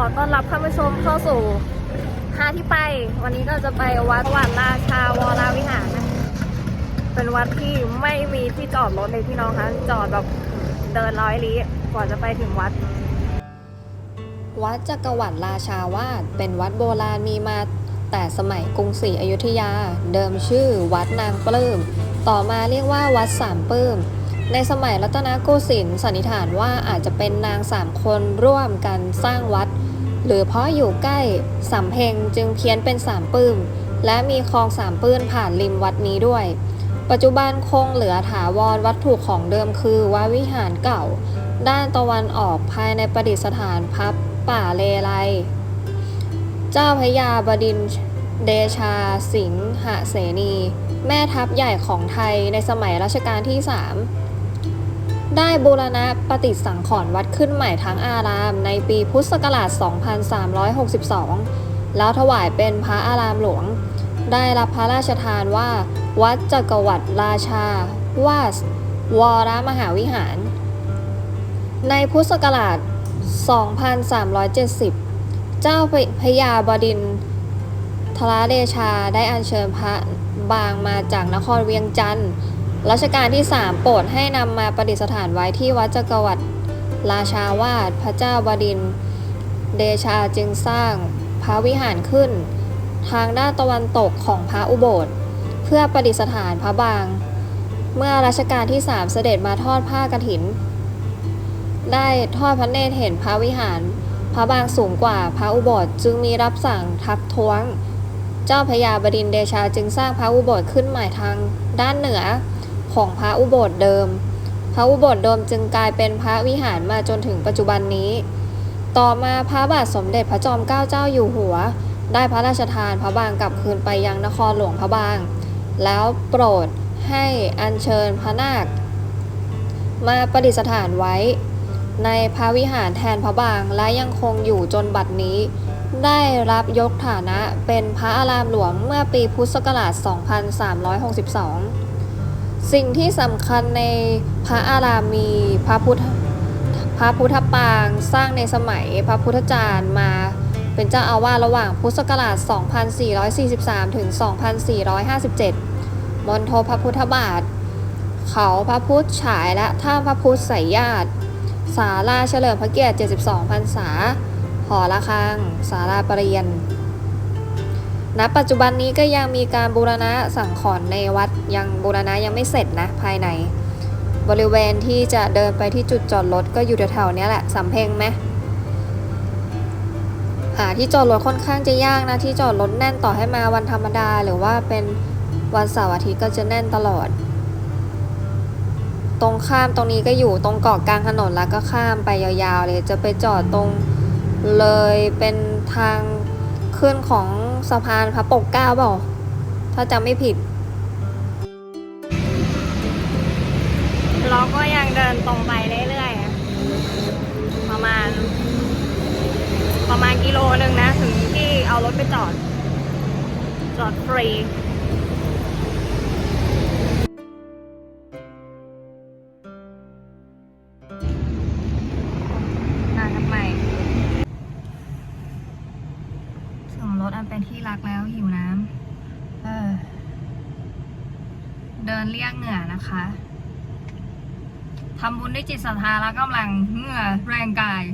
ขอต้อนรับท่านผู้ชมเข้าสู่หาที่ไป วันนี้ก็จะไปวัดวัดราชาวรวิหารนะเป็นวัดที่ไม่มีที่จอดรถเลยพี่น้องคะจอดแบบเดินร้อยลี้กว่าจะไปถึงวัด วัดจักรวรรดิราชาวาสเป็นวัดโบราณมีมาแต่สมัยกรุงศรีอยุธยา เดิมชื่อวัดนางปลื้มต่อมาเรียกว่าวัดสามปลื้มในสมัยรัตนโกสินทร์สันนิษฐานว่าอาจจะเป็นนางสามคนร่วมกันสร้างวัด หรือเพราะอยู่ใกล้สำเพ็งจึงเพี้ยนเป็นสามปื้ม และมีคลองสามปื้นผ่านริมวัดนี้ด้วย ปัจจุบันคงเหลือถาวรวัตถุของเดิมคือวัดวิหารเก่า ด้านตะวันออกภายในประดิษฐานพับป่าเลไลเจ้าพระยาบดินเดชาสิงหเสนี แม่ทัพใหญ่ของไทยในสมัยรัชกาลที่ 3 ได้บูรณะปฏิสังขรณ์วัดขึ้นใหม่ทั้งอารามในปีพุทธศักราช 2362 แล้วถวายเป็นพระอารามหลวง ได้รับพระราชทานว่า วัดจักรวรรดิราชาวาสวรมหาวิหาร ในพุทธศักราช 2370 เจ้าพระยาบดินทรเดชาได้อัญเชิญพระบางมาจากนครเวียงจันทร์ รัชกาลที่ 3 โปรดให้นำมาประดิษฐานไว้ที่วัดจักรวรรดิราชาวาสพระเจ้าบดิน เดชาจึงสร้างพระวิหารขึ้น ทางด้านตะวันตกของพระอุโบสถ เพื่อประดิษฐานพระบาง เมื่อรัชกาลที่ 3 เสด็จมาทอดผ้ากฐิน ได้ทอดพระเนตรเห็นพระวิหาร พระบางสูงกว่าพระอุโบสถจึงมีรับสั่งทักท้วง เจ้าพระยาบดินเดชาจึงสร้างพระอุโบสถขึ้นใหม่ทางด้านเหนือ ของพระอุโบสถเดิม พระอุโบสถเดิมจึงกลายเป็นพระวิหารมาจนถึงปัจจุบันนี้ ต่อมาพระบาทสมเด็จพระจอมเกล้าเจ้าอยู่หัว ได้พระราชทานพระบางกลับคืนไปยังนครหลวงพระบาง แล้วโปรดให้อัญเชิญพระนาค มาประดิษฐานไว้ ในพระวิหารแทนพระบางและยังคงอยู่จนบัดนี้ได้รับยกฐานะเป็นพระอารามหลวงเมื่อปีพุทธศักราช 2362 สิ่งที่สำคัญในพระอารามมีพระพุทธพระพุทธปางสร้างในสมัยพระพุทธจารย์มาเป็นเจ้าอาวาสระหว่างพุทธศักราช 2443 ถึง 2457 มณฑลพระพุทธบาท เขาพระพุทธฉายและท่าพระพุทธสายญาติศาลาเฉลิมพระเกียรติ 72 พรรษา หอระฆังศาลาปรเรียน ณปัจจุบันนี้ก็ยังมีการบูรณะสังขรณ์ในวัดยังบูรณะยังไม่เสร็จนะภายใน บริเวณที่จะเดินไปที่จุดจอดรถก็อยู่แถวๆนี้แหละสำเพ็งไหมหาที่จอดรถค่อนข้างจะยากนะที่จอดรถแน่นต่อให้มาวันธรรมดา หรือว่าเป็นวันเสาร์อาทิตย์ก็จะแน่นตลอด ตรงข้ามตรงนี้ก็อยู่ตรงเกาะกลางถนนแล้วก็ข้ามไปยาวๆเลยจะไปจอดตรงเลยเป็นทางขึ้นของ สะพานพระปกเก้าเปล่าถ้าจำไม่ผิด เราก็ยังเดินตรงไปเรื่อยๆ ประมาณ ประมาณกิโลหนึ่งนะ ถึงที่เอารถไปจอด จอดฟรี ถึงรถอันเป็นที่รักแล้วหิวน้ำเออ เดินเลี่ยงเหงื่อนะคะทำบุญด้วยจิตศรัทธาและกำลังเหงื่อแรงกาย